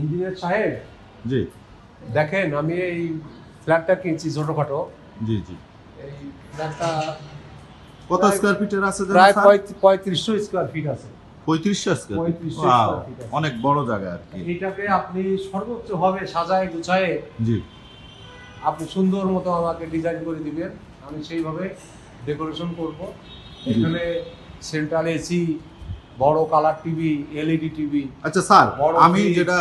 Engineer সাহেব? জি। দেখেন আমি এই ফ্ল্যাটটা কিনছি ছোটখাটো। জি জি। এই ফ্ল্যাটটা কত স্কোয়ার ফিটের আছে প্রায় পঁয়ত্রিশশো স্কোয়ার ফিট আছে। পঁয়ত্রিশশো স্কোয়ার 3500 Wow, square আছে। অনেক বড় জায়গা আর কি। এইটাকে আপনি সর্বোচ্চ ভাবে সাজায় গুছায় জি। আপনি সুন্দর মতো আমাকে ডিজাইন করে দিবেন। আমি সেইভাবে ডেকোরেশন করব। এখানে সেন্ট্রাল এসি বড় কালার টিভি এলইডি টিভি আচ্ছা স্যার আমি যেটা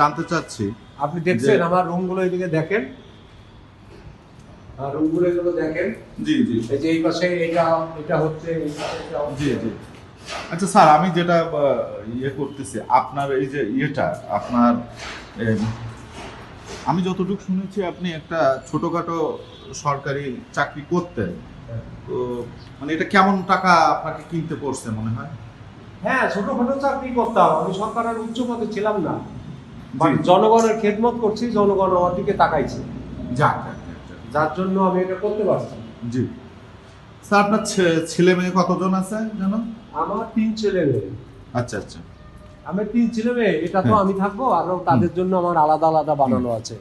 জানতে চাচ্ছি আপনি দেখছেন আমার রুমগুলো এদিকে দেখেন। আর রুমগুলো এগুলো দেখেন। জি জি। এই যে এই পাশে এটা এটা হচ্ছে এটা। জি জি। আচ্ছা স্যার আমি যেটা ইয়ে করতেছি আপনার এই যে ইয়েটা আপনার আমি যতটুকু শুনেছি আপনি একটা ছোটখাটো সরকারি চাকরি করতেন। তো মানে এটা কেমন টাকা আপনাকে কিনতে পড়ছে মনে হয়? হ্যাঁ ছোটখাটো চাকরি করতাম। আমি সরকারের উচ্চ পদে ছিলাম না। জনগণের খেদমত করছি জনগণ আমার দিকে তাকাইছে। যাক। যার জন্য আমি এটা করতে পারছি। জি। স্যার আপনার ছেলে মেয়ে কতজন আছে জানো আমার তিন ছেলে মেয়ে। আচ্ছা আচ্ছা। আমি তিন ছেলে মেয়ে এটা তো হ্যাঁ। আমি থাকব আরও তাদের জন্য আমার আলাদা আলাদা বানানো আছে।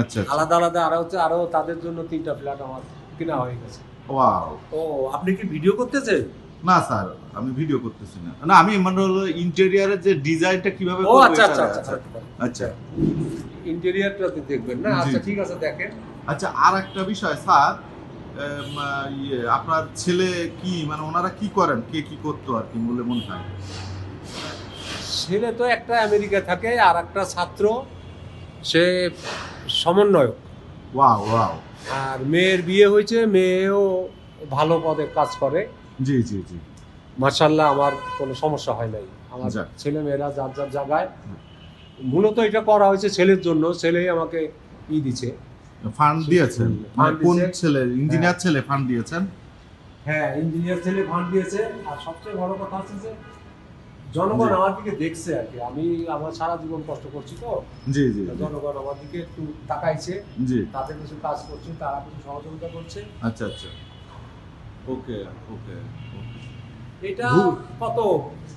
আচ্ছা আচ্ছা। আলাদা আলাদা আরও হচ্ছে আরও তাদের জন্য তিনটা ফ্ল্যাট আমার কিনা হয়ে গেছে। ওয়াও। ও আপনি কি ভিডিও করতেছেন? না স্যার আমি ভিডিও করতেছি না। না আমি মানে হলো ইন্টেরিয়ারের যে ডিজাইনটা কীভাবে ও আচ্ছা এটা- আচ্ছা আচ্ছা আচ্ছা। ইন্টেরিয়রটা দেখবেন না? আচ্ছা ঠিক আছে দেখেন। আচ্ছা আর একটা বিষয় স্যার ইয়ে আপনার ছেলে কি মানে ওনারা কি করেন? কে কি করতো আর কি বলে মনে হয়। ছেলে তো একটা আমেরিকা থাকে আর একটা ছাত্র সে সমন্বয়ক। Wow wow. আর মেয়ের বিয়ে হয়েছে মেয়েও ভালো পদে কাজ করে। জি জি জি। মার্শাল্লাহ আমার কোনো সমস্যা হয় নাই। আমার। ছেলে মেয়েরা যার যার জায়গায় মূলত এটা করা হয়েছে ছেলের জন্য। ছেলেই আমাকে ই দিছে। ফান্ড দিয়েছেন? মানে কোন ছেলে? ইঞ্জিনিয়ার ছেলে ফান্ড দিয়েছেন? হ্যাঁ ইঞ্জিনিয়ার ছেলে ফান্ড দিয়েছে। আর সবচেয়ে বড় কথা হচ্ছে যে জনগণ আমার দিকে দেখছে আর কি। আমি আমার সারা জীবন কষ্ট করছি তো। জি জি জি, জনগণ আমার দিকে একটু তাকাইছে। জি। তাদের কিছু কাজ করছে তারা কিছু সহযোগিতা করছে। আচ্ছা আচ্ছা। ওকে ওকে এটা কত?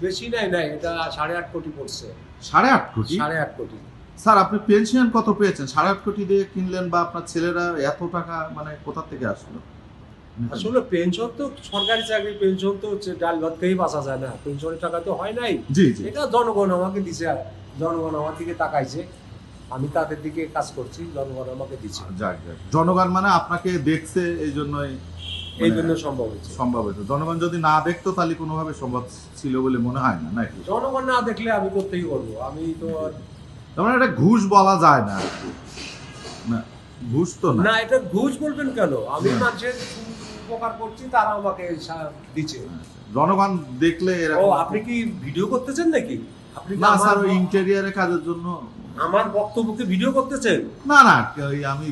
বেশি নাই নাই এটা সাড়ে আট কোটি পড়ছে। সাড়ে আট কোটি? সাড়ে আট কোটি। স্যার আপনি পেনশন কত পেয়েছেন? সাড়ে আট কোটি দিয়ে কিনলেন বা আপনার ছেলেরা এত টাকা মানে কোথা থেকে আসলো? আসলে পেনশন তো সরকারি চাকরি পেনশন তো হচ্ছে ডাল ভাত খেয়েই বাঁচা যায় না। পেনশনের টাকা তো হয় নাই। এটা জনগণ আমাকে দিছে আর। জনগণ আমার দিকে তাকাইছে। আমি তাদের দিকে কাজ করছি জনগণ আমাকে দিচ্ছে জনগণ মানে আপনাকে দেখছে এই জন্যই এই মানে জন্য সম্ভব হয়েছে। সম্ভব হতো জনগণ যদি না দেখতো তাহলে কোনোভাবে সম্ভব ছিল বলে মনে হয় না নাকি? জনগণ না দেখলে আমি করতেই করব আমি তো তার মানে এটা ঘুষ বলা যায় না। না ঘুষ তো না। এটা ঘুষ বলবেন কেন? আমি হুম। মানুষের উপকার করছি তারা আমাকে দিচ্ছে। জনগণ দেখলে ও আপনি কি ভিডিও করতেছেন নাকি? আপনি না স্যার ইন্টেরিয়ারের কাজের জন্য আমার বক্তব্যকে ভিডিও করতেছেন? না না আমি